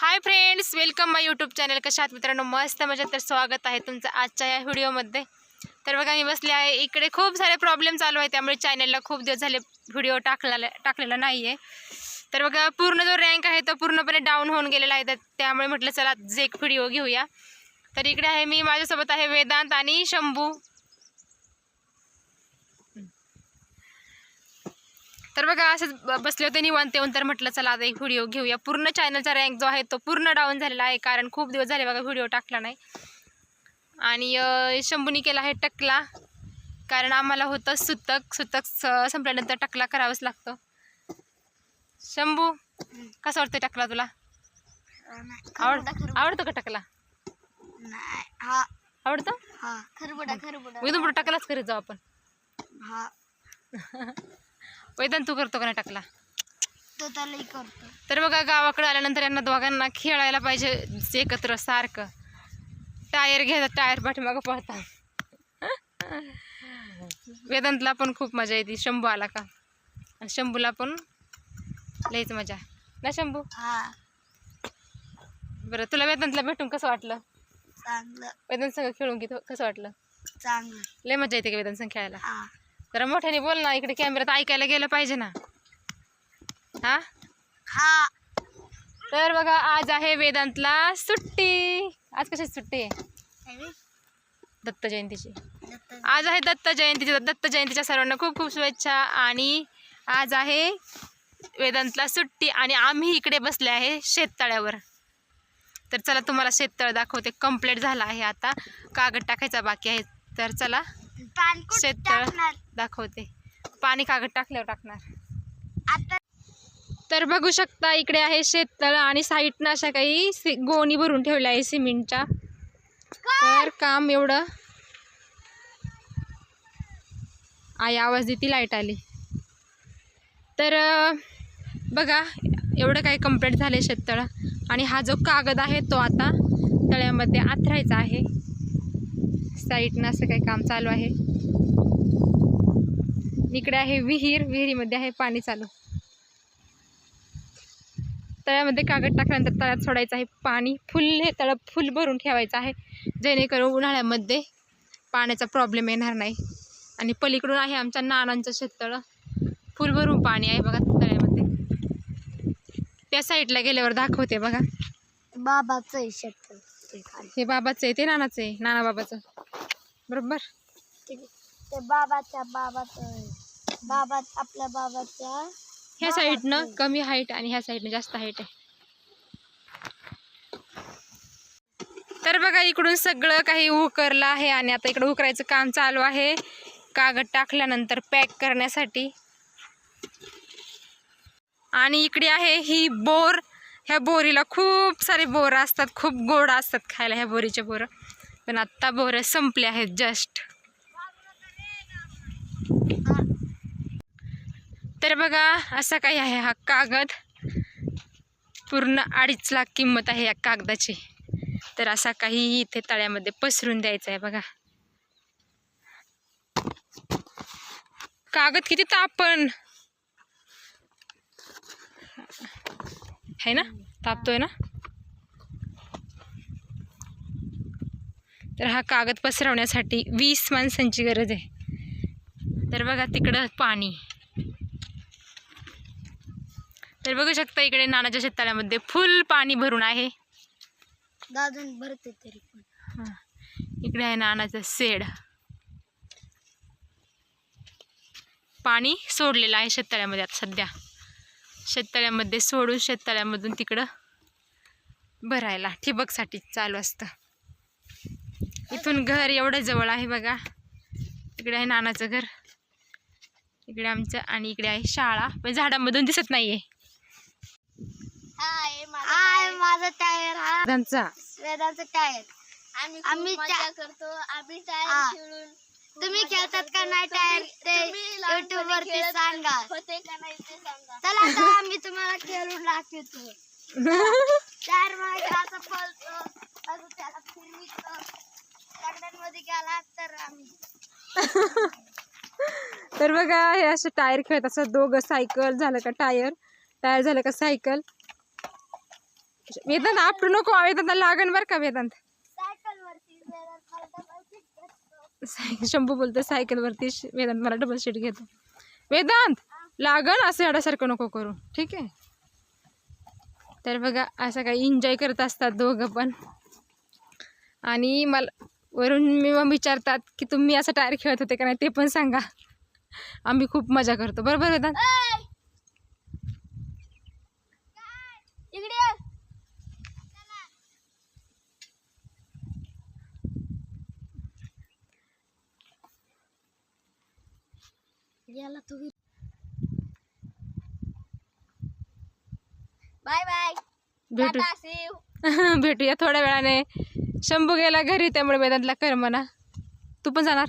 Hi friends welcome my YouTube channel कशा आहात मित्रांनो? मस्त मजा तर स्वागत आहे तुमचं आजच्या या व्हिडिओमध्ये. तर बघा मी बसले आहे. इकडे खूप सारे प्रॉब्लेम चालू आहे त्यामुळे चॅनलला खूप दिवस झाले व्हिडिओ टाकला टाकलेला नाही आहे तर बघा पूर्ण जो रँक आहे तो पूर्णपणे डाऊन होऊन गेलेला आहे. तर त्यामुळे म्हटलं चला जे एक व्हिडिओ घेऊया. तर इकडे आहे मी माझ्यासोबत आहे वेदांत आणि शंभू. तर बघा असंच बसले होते निवांत येऊन. तर म्हटलं चला आता एक व्हिडिओ घेऊया. पूर्ण चॅनलचा रँक जो आहे तो पूर्ण डाऊन झालेला आहे. कारण खूप दिवस झाले बघा व्हिडिओ टाकला नाही. आणि शंभूनी केला आहे टकला. कारण आम्हाला होतं सुतक. सुतक संपल्यानंतर टकला करावाच लागतो. शंभू कसा वाटतं टकला तुला? आवड आवडतो का टकला? हा. आवडतं? खरबडा खरबडा. इथून पुढे टकलाच करीत जाऊ आपण. हा. वेदन तू करतो का नाही टकला? तो त्याला करतो. तर बघा गावाकडे आल्यानंतर यांना दोघांना खेळायला पाहिजे एकत्र सारखं. टायर घेतात टायर पाठीमागं पळतात वेदांतला पण खूप मजा येते. शंभू आला का? आणि शंभूला पण लईच मजा. ना शंभू? बरं तुला वेदांतला भेटून कसं वाटलं? वेदांत संग खेळून की कसं वाटलं? चांगलं. लय मजा येते का वेदांत संग खेळायला? जरा मोठ्याने बोल ना इकडे कॅमेऱ्यात ऐकायला गेलं पाहिजे ना. हा? हा. तर बघा आज आहे वेदांतला सुट्टी. आज कशाची सुट्टी आहे? दत्त जयंतीची. आज आहे दत्त जयंतीची. दत्त जयंतीच्या सर्वांना खूप खूप शुभेच्छा. आणि आज आहे वेदांतला सुट्टी. आणि आम्ही इकडे बसले आहे शेततळ्यावर. तर चला तुम्हाला शेततळ दाखवते. कंप्लीट झाला आहे आता. कागद टाकायचा बाकी आहे. तर चला. शेततळ दाखवते. पाणी कागद टाकल्यावर टाकणार. आता तर बघू शकता इकडे आहे शेततळ आणि साईडनं अशा काही गोणी भरून ठेवल्या आहे सिमेंटच्या. तर काम एवढं. आई आवाज देते लाइट आली. तर बघा एवढं काही कंप्लीट झालं शेततळ. आणि हा जो कागद आहे तो आता तळ्यामध्ये आथरायचा आहे. साईडनं असं काही काम चालू आहे. इकडे आहे विहीर विहिरीमध्ये आहे पाणी चालू. तळ्यामध्ये कागद टाकल्यानंतर तळ्यात सोडायचं आहे पाणी. फुल हे तळं फुल भरून ठेवायचं आहे. जेणेकरून उन्हाळ्यामध्ये पाण्याचा प्रॉब्लेम येणार नाही. आणि पलीकडून आहे आमच्या नानांचं शेततळं. फुल भरून पाणी आहे बघा तळ्यामध्ये. त्या साईडला गेल्यावर दाखवते बघा. बाबाचं शेत हे बाबाचं आहे ते नानाचं आहे. नाना बाबाचं बरोबर. ते बाबाच्या बाबाचं बाबा आपल्या बाबाच्या ह्या साईडनं कमी हाईट आणि ह्या साईडनं जास्त हाईट आहे. तर बघा इकडून सगळं काही उकरलं आहे आणि आता इकडं उकरायचं काम चालू आहे. कागद टाकल्यानंतर पॅक करण्यासाठी. आणि इकडे आहे ही बोर. ह्या बोरीला खूप सारे बोरं असतात खूप गोड असतात खायला ह्या बोरीचे बोरं. पण आत्ता बोरं संपले आहेत जस्ट तर बघा असा काही आहे हा कागद. पूर्ण अडीच लाख किंमत आहे या कागदाची. तर असा काही इथे तळ्यामध्ये पसरून द्यायचा आहे बघा. कागद किती तापण आहे ना? तापतोय ना? तर हा कागद पसरवण्यासाठी वीस माणसांची गरज आहे. तर बघा तिकडं पाणी. तर बघू शकता इकडे नानाच्या शेततळ्यामध्ये फुल पाणी भरून आहे. दादून भरते तरी पण. हा. इकडे आहे नानाचं सेड पाणी सोडलेलं आहे शेततळ्यामध्ये आता सध्या. शेततळ्यामध्ये सोडून शेततळ्यामधून तिकडं भरायला ठिबकसाठी चालू असतं. इथून घर एवढं जवळ आहे बघा. इकडे आहे नानाचं घर. इकडे आमचं आणि इकडे आहे शाळा. पण झाडामधून दिसत नाहीये. हाय माझा टायर हा. त्यांचा वेदाचा टायर आम्ही आम्ही करतो. आम्ही टायर खेळून तुम्ही खेळतात का नाही टायर ते युट्यूब वरती सांगा. होते का नाही ते सांगा. चला आता आम्ही तुम्हाला खेळून दाखवतो. टायर मागे असं पळतो. असं त्याला फिरवितो. तर आम्ही. तर बघा हे असे टायर खेळत असं दोघं सायकल झालं का टायर? टायर झालं का सायकल वेदांत आपटू नको वेदांत लागण बरं का वेदांत. शंभू बोलतो सायकलवरती वेदांत मला डबल सीट घेतो. वेदांत लागण असं येण्यासारखं नको करू ठीक आहे? तर बघा असं काही एन्जॉय करत असतात दोघं पण. आणि मला वरून मी मग विचारतात की तुम्ही असं टायर खेळत होते का नाही ते पण सांगा आम्ही खूप मजा करतो बरोबर वेदांत ऐ! इकडे ये. याला तू बाय बाय भेटू. भेटूया थोड्या वेळाने शंभू गेला घरी त्यामुळे वेदांतला कर म्हणा. तू पण जाणार?